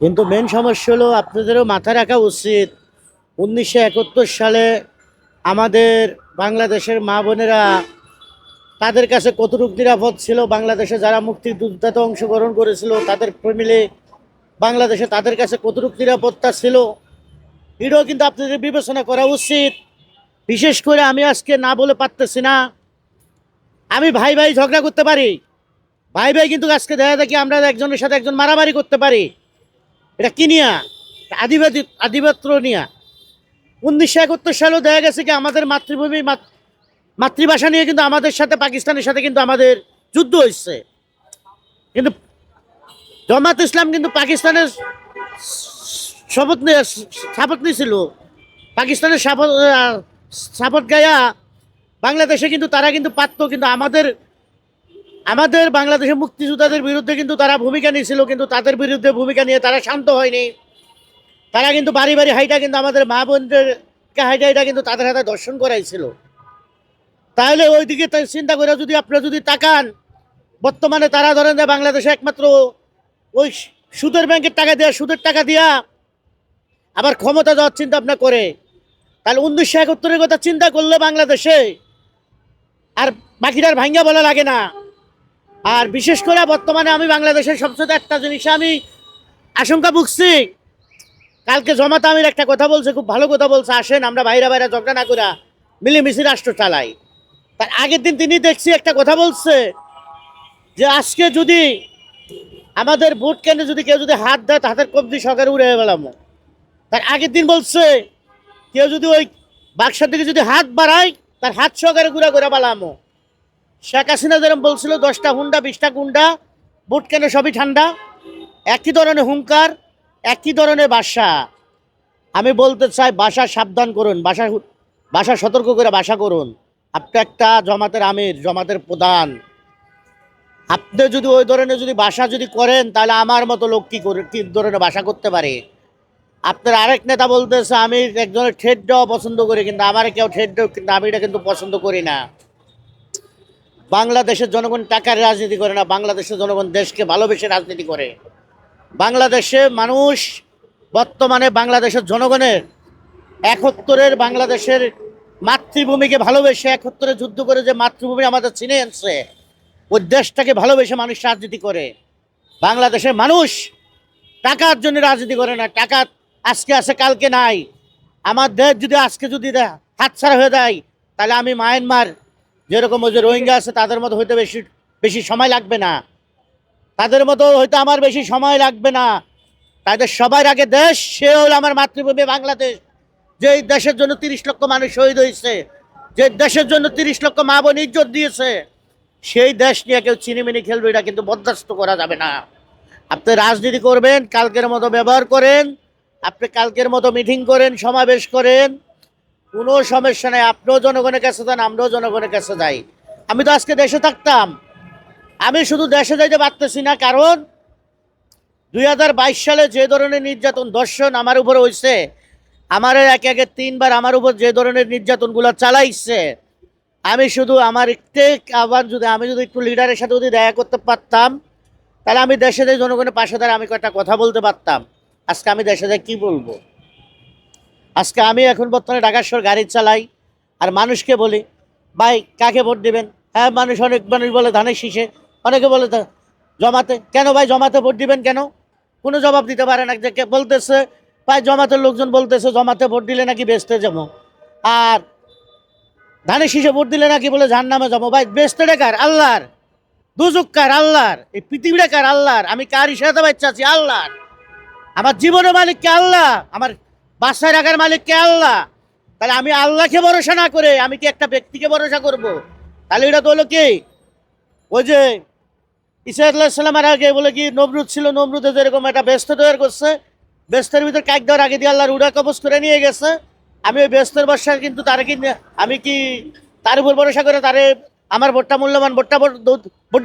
কিন্তু মেন সমস্যা হলো আপনাদেরও মাথা রাখা উচিত। উনিশশো একাত্তর সালে আমাদের বাংলাদেশের মা বোনেরা তাদের কাছে কতটুকু নিরাপদ ছিল? বাংলাদেশে যারা মুক্তিযুদ্ধতে অংশগ্রহণ করেছিল, তাদের ফ্যামিলি বাংলাদেশে তাদের কাছে কতটুকু নিরাপত্তা ছিল? এটাও কিন্তু আপনাদের বিবেচনা করা উচিত। বিশেষ করে আমি আজকে না বলে পারতেছি না। আমি ভাই ভাই ঝগড়া করতে পারি। ভাই ভাই কিন্তু আজকে দেখা দেখি আমরা একজনের সাথে একজন মারামারি করতে পারি। এটা কি নিয়া? আদিবাদী আধিপত্য নিয়া। উনিশশো একাত্তর সালেও দেখা গেছে কি আমাদের মাতৃভূমি, মাত- মাতৃভাষা নিয়ে কিন্তু আমাদের সাথে, পাকিস্তানের সাথে কিন্তু আমাদের যুদ্ধ হয়েছে কিন্তু জমাত ইসলাম কিন্তু পাকিস্তানের শপথ নিয়ে শপথ নিয়েছিল পাকিস্তানের শপথ শপথ গায়া বাংলাদেশে কিন্তু তারা কিন্তু পারতো, কিন্তু আমাদের আমাদের বাংলাদেশের মুক্তিযোদ্ধাদের বিরুদ্ধে কিন্তু তারা ভূমিকা নিয়েছিল, কিন্তু তাদের বিরুদ্ধে ভূমিকা নিয়ে তারা শান্ত হয়নি। তারা কিন্তু বাড়ি বাড়ি হাইটা কিন্তু আমাদের মা বোনদেরকে হাইটা কিন্তু তাদের হাতে দর্শন করাইছিল। তাহলে ওইদিকে তাই চিন্তা করে যদি আপনারা যদি তাকান, বর্তমানে তারা ধরেন যে বাংলাদেশে একমাত্র ওই সুদের ব্যাংকের টাকা দেওয়া সুদের টাকা দিয়া আবার ক্ষমতা যাওয়ার চিন্তা ভাবনা করে, তাহলে উনিশশো একাত্তরের কথা চিন্তা করলে বাংলাদেশে আর বাকিটার ভাঙ্গা বলা লাগে না। আর বিশেষ করে বর্তমানে আমি বাংলাদেশের সবচেয়ে একটা জিনিস আমি আশঙ্কা ভুগছি। কালকে জমাতে আমির একটা কথা বলছে, খুব ভালো কথা বলছে, আসেন, আমরা বাইরে বাইরে ঝগড়া না করা মিলেমিশে রাষ্ট্র চালাই। তার আগের দিন তিনি দেখছি একটা কথা বলছে, যে আজকে যদি আমাদের ভোট কেন্দ্রে যদি কেউ যদি হাত দেয় হাতের কবজি সরকারে উড়ে গেলাম তার আগের দিন বলছে, কেউ যদি ওই বাক্সার দিকে যদি হাত বাড়ায়, তার হাত সহকারে ঘুরা ঘুরা পালামো শেখ হাসিনা যেরকম বলছিল, দশটা হুন্ডা, বিশটা গুন্ডা, বুট কেন সবই ঠান্ডা। একই ধরনের হুঙ্কার, একই ধরনের বাসা। আমি বলতে চাই, বাসা সাবধান করুন, বাসা বাসা সতর্ক করে বাসা করুন। আপনি একটা জমাতের আমির, জমাতের প্রধান। আপনি যদি ওই ধরনের যদি বাসা যদি করেন, তাহলে আমার মতো লোক কী করে কী ধরনের বাসা করতে পারে? আপনার আরেক নেতা বলতেছে আমি একজনের দেওয়া পছন্দ করি, কিন্তু আমার কেউ দেও কিন্তু আমি এটা কিন্তু পছন্দ করি না। বাংলাদেশের জনগণ টাকার রাজনীতি করে না, বাংলাদেশের জনগণ দেশকে ভালোবেসে রাজনীতি করে। বাংলাদেশে মানুষ বর্তমানে বাংলাদেশের জনগণের একত্তরের বাংলাদেশের মাতৃভূমিকে ভালোবেসে একত্তরে যুদ্ধ করে যে মাতৃভূমি আমাদের চিনে আনছে ওই দেশটাকে ভালোবেসে মানুষ রাজনীতি করে। বাংলাদেশের মানুষ টাকার জন্য রাজনীতি করে না, টাকা আজকে আছে, কালকে নাই। আমার দেশ যদি আজকে যদি হাতছাড়া হয়ে যায়, তাহলে আমি মায়ানমার যেরকম ওই যে রোহিঙ্গা আছে, তাদের মতো হইতে বেশি বেশি সময় লাগবে না। তাদের মতো হয়তো আমার বেশি সময় লাগবে না। তাদের সবার আগে দেশ, সে হলো আমার মাতৃভূমি বাংলাদেশ। যে দেশের জন্য তিরিশ লক্ষ মানুষ শহীদ হয়েছে, যে দেশের জন্য তিরিশ লক্ষ মা বোন ইজ্জত দিয়েছে, সেই দেশ নিয়ে কেউ চিনিমিনি খেলবে, এটা কিন্তু বরদাস্ত করা যাবে না। আপনি রাজনীতি করবেন, কালকের মতো ব্যবহার করেন, আপনি কালকের মতো মিটিং করেন, সমাবেশ করেন কোনো সমস্যা নেই, আপনিও জনগণের কাছে যান, আমরাও জনগণের কাছে যাই। আমি তো আজকে দেশে থাকতাম। আমি শুধু দেশে যাইতে পারতেছি না, কারণ দুই হাজার বাইশ সালে যে ধরনের নির্যাতন, দর্শন আমার উপর হয়েছে আমার একে একে তিনবার আমার উপর যে ধরনের নির্যাতনগুলো চালাইছে, আমি শুধু আমার একটু আহ্বান যদি, আমি যদি একটু লিডারের সাথে যদি দেখা করতে পারতাম, তাহলে আমি দেশে যাই জনগণের পাশে দাঁড়িয়ে আমি কয়েকটা কথা বলতে পারতাম। আজকে আমি দেশে যাই কি বলব? আজকে আমি এখন বর্তমানে ঢাকার শহর গাড়ি চালাই, আর মানুষকে বলি, ভাই, কাকে ভোট দিবেন? হ্যাঁ মানুষ অনেক, মানুষ বলে ধানের শীষে, অনেকে বলে জমাতে কেন ভাই, জমাতে ভোট দিবেন কেন? কোনো জবাব দিতে পারে না, যে বলতেছে, ভাই, জমাতের লোকজন বলতেছে, জমাতে ভোট দিলে নাকি বেচতে যাব। আর ধানের শীষে ভোট দিলে নাকি বলে ঝান নামে যাব। ভাই বেচতে কার? আল্লাহর। দুজুক কার? আল্লাহর। এই পৃথিবীটা কার? আল্লাহর। আমি কার হিসাবে বাচ্চা আছি? আল্লাহর। আমার জীবনের মালিক কে? আল্লাহ। আমার বাসায় রাখার মালিক কে আল্লাহ? তাহলে আমি আল্লাহকে ভরসা না করে আমি কি একটা ব্যক্তিকে ভরসা করব? তাহলে এটা তো হলো কি? ওই যে ইসা আগে বলে কি, নমরুদ ছিল, নমরুদে যেরকম একটা ব্যস্ত তৈরি করছে, ব্যস্তের ভিতর কাক দেওয়ার আগে দিয়ে আল্লাহর উড়া কবজ করে নিয়ে গেছে। আমি ওই ব্যস্তের বর্ষা কিন্তু তারে কি আমি কি তার উপর ভরসা করে তারে আমার ভোটটা মূল্যবান ভোটটা ভোট ভোট